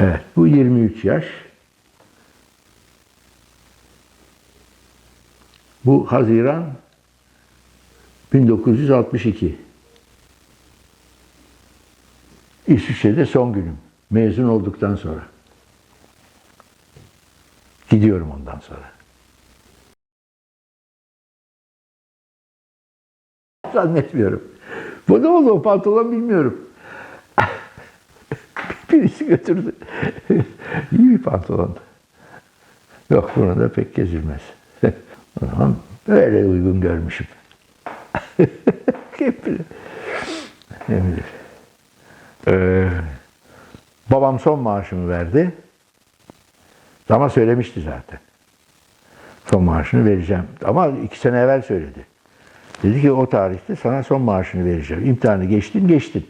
Evet, bu 23 yaş. Bu Haziran 1962. İsviçre'de son günüm. Mezun olduktan sonra. Gidiyorum ondan sonra. Zannetmiyorum. Bu ne oldu o pantolon bilmiyorum. Birisi götürdü. İyi bir pantolondu. Yok bunu da pek gezilmez. o zaman böyle uygun görmüşüm. Kim bilir. Kim bilir. Ee, babam son maaşımı verdi. Ama söylemişti zaten. Son maaşını vereceğim. Ama iki sene evvel söyledi. Dedi ki o tarihte sana son maaşını vereceğim. İmtihanı geçtin, geçtin.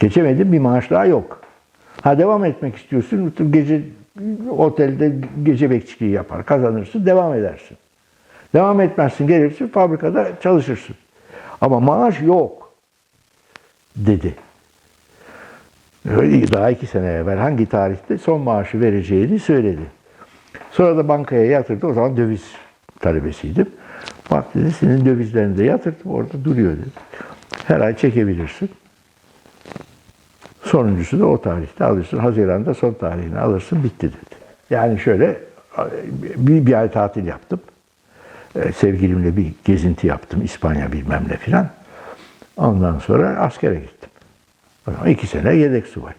Geçemedin bir maaş daha yok. Ha devam etmek istiyorsun. Gece otelde gece bekçiliği yapar. Kazanırsın, devam edersin. Devam etmezsin, gelirsin fabrikada çalışırsın. Ama maaş yok. Dedi. Daha iki sene evvel hangi tarihte son maaşı vereceğini söyledi. Sonra da bankaya yatırdı. O zaman döviz talebesiydim. Bak dedi senin dövizlerini de yatırdım orada duruyor dedi. Her ay çekebilirsin. Sonuncusu da o tarihte alırsın. Haziran'da son tarihini alırsın bitti dedi. Yani şöyle bir, bir ay tatil yaptım. Ee, Sevgilimle bir gezinti yaptım. İspanya bilmem ne filan. Ondan sonra askere gittim. O zaman iki sene yedek subay.